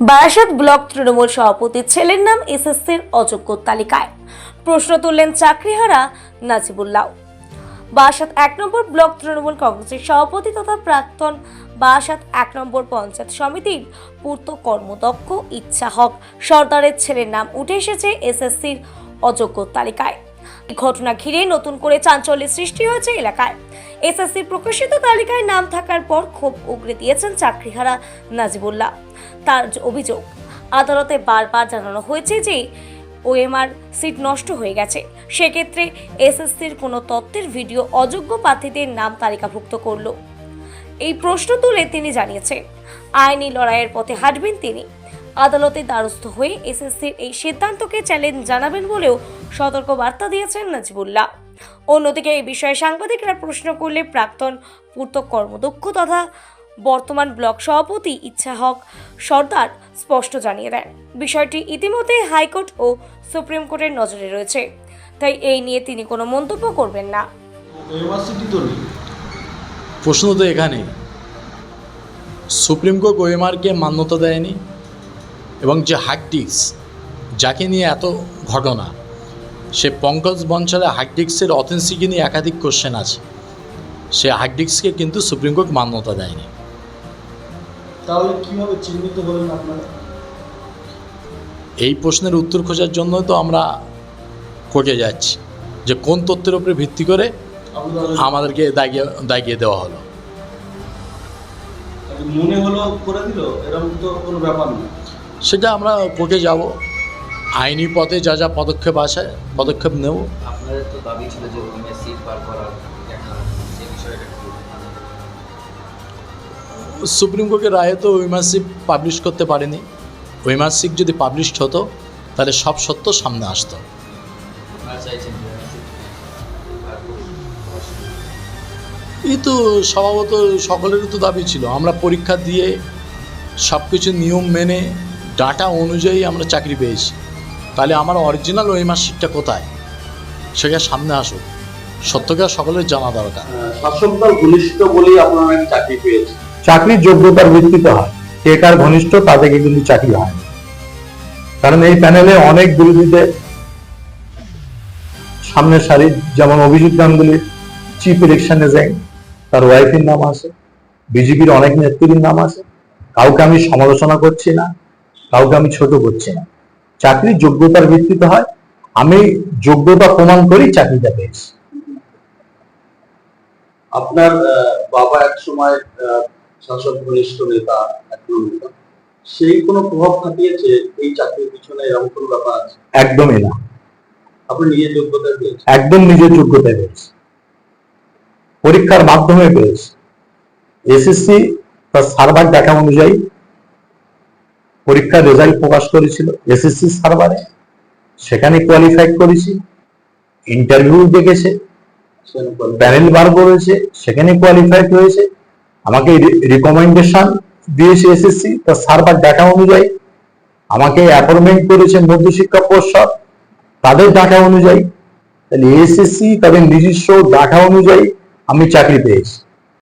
Barasat block Trinamool সভাপতির ছেলের নাম এসএসসির অযোগ্য তালিকায়। প্রশ্ন তুললেন চাকরিহারা নাজিবুল্লাহ। বারাসাত এক নম্বর ব্লক তৃণমূল কংগ্রেসের সভাপতি তথা প্রাক্তন বারাসাত এক নম্বর পঞ্চায়েত সমিতির পূর্ত কর্মদক্ষ ইচ্ছা হক সর্দারের ছেলের নাম উঠে এসেছে এসএসসির অযোগ্য তালিকায়। ঘটনা ঘিরে নতুন করে চাঞ্চল্যের সৃষ্টি হয়েছে এলাকায়। এসএসসির প্রকাশিত তালিকায় নাম থাকার পর ক্ষোভ উগরে দিয়েছেন চাকরিহারা নাজিবুল্লাহ। তার অভিযোগ, আদালতে বারবার জানানো হয়েছে যে ওএমআর সিট নষ্ট হয়ে গেছে। সেক্ষেত্রে এসএসসির কোনো তত্ত্বের ভিডিও অযোগ্য প্রার্থীদের নাম তালিকাভুক্ত করল। এই প্রশ্ন তুলে তিনি জানিয়েছেন, আইনি লড়াইয়ের পথে হাঁটবেন তিনি। আদালতে দ্বারস্থ হয়ে এসএসসির এই সিদ্ধান্তকে চ্যালেঞ্জ জানাবেন বলেও সতর্ক বার্তা দিয়েছেন নাজিবুল্লাহ। অন্যদিকে এই বিষয়ে সাংবাদিকরা প্রশ্ন করলে প্রাক্তন পূর্ত কর্মদক্ষ তথা বর্তমান ব্লক সভাপতি ইচ্ছা হক সর্দার স্পষ্ট জানিয়ে দেন। বিষয়টি ইতিমধ্যে হাইকোর্ট ও সুপ্রিম কোর্টের নজরে রয়েছে তাই এই নিয়ে তিনি কোনো মন্তব্য করবেন না। প্রশ্ন তো এখানে সুপ্রিম কোর্ট ওএমআরকে মান্যতা দেয়নি এবং যে হার্ডডিক্স যাকে নিয়ে এত ঘটনা সে পঙ্কজ বঞ্চলে হার্ডডিক্সের অথেন্সিকে নিয়ে একাধিক কোশ্চেন আছে। সে হার্ডডিক্সকে কিন্তু সুপ্রিম কোর্ট মান্যতা দেয়নি। তাহলে কীভাবে চিহ্নিত হলেন আপনারা? এই প্রশ্নের উত্তর খোঁজার জন্য তো আমরা কোর্টে যাচ্ছি যে কোন তথ্যের উপরে ভিত্তি করে আমাদেরকে দাগিয়ে দাগিয়ে দেওয়া হলো। মনে হলো করে দিল? এরকম তো কোনো ব্যাপার না সেটা আমরা কোর্টে যাব। আইনি পথে যা যা পদক্ষেপ আছে পদক্ষেপ নেব। সুপ্রিম কোর্টের রায়ে তো উইমার্সিপ পাবলিশ করতে পারেনি। উইমার্সিপ যদি পাবলিশড হতো তাহলে সব সত্য সামনে আসতো। এই তো স্বভাবত সকলেরই তো দাবি ছিল। আমরা পরীক্ষা দিয়ে সব কিছু নিয়ম মেনে ডাটা অনুযায়ী আমরা চাকরি পেয়েছি। তাহলে আমার অরিজিনাল ওয়েমার্কশিটটা কোথায়? সেটা সামনে আসুক। সত্যকে সকলের জানা দরকার। শাসক দল ঘনিষ্ঠ বলেই আপনারা চাকরি পেয়েছেন। চাকরির যোগ্যতার ভিত্তিতে হয়। কে কার ঘনিষ্ঠ তাদেরকে কিন্তু চাকরি হয় না। কারণ এই প্যানেলে অনেক বিরোধীদের সামনের সারি যেমন অভিজিৎ গাঙ্গুলির চিফ ইলেকশন এজেন্ট তার ওয়াইফের নাম আছে বিজেপির অনেক নেত্রীর নাম আছে। কাউকে আমি সমালোচনা করছি না। কাউকে আমি ছোট করছি না। চাকরির যোগ্যতার ভিত্তিতে হয়। আমি যোগ্যতা প্রমাণ করি চাকরিটা পেয়েছি। আপনার বাবা এক সময় শাসক ঘনিষ্ঠ নেতা একজন নেতা। সেই কোনো প্রভাব খাটিয়েছে এই চাকরির পিছনে? এরকম কোনো ব্যাপার আছে? একদমই না। আপনি নিজের যোগ্যতা পেয়েছেন? একদম নিজের যোগ্যতায় পেয়েছে। পরীক্ষার মাধ্যমে পেয়েছে। এসএসসি তার সার্ভার ডাটা অনুযায়ী পরীক্ষার রেজাল্ট প্রকাশ করেছিল এসএসসি সার্ভারে সেখানে কোয়ালিফাই করেছি। ইন্টারভিউ দেখেছে। প্যানেল বার করেছে। সেখানে কোয়ালিফাইড হয়েছে। আমাকে রিকমেন্ডেশন দিয়েছে এসএসসি তার সার্ভার ডাটা অনুযায়ী। আমাকে অ্যাপয়েন্টমেন্ট করেছে মধ্যশিক্ষা পর্ষদ। তাদের ডাটা অনুযায়ী। তাহলে এসএসসি তাদের নিজস্ব ডাটা অনুযায়ী আমি চাকরি পেয়েছি।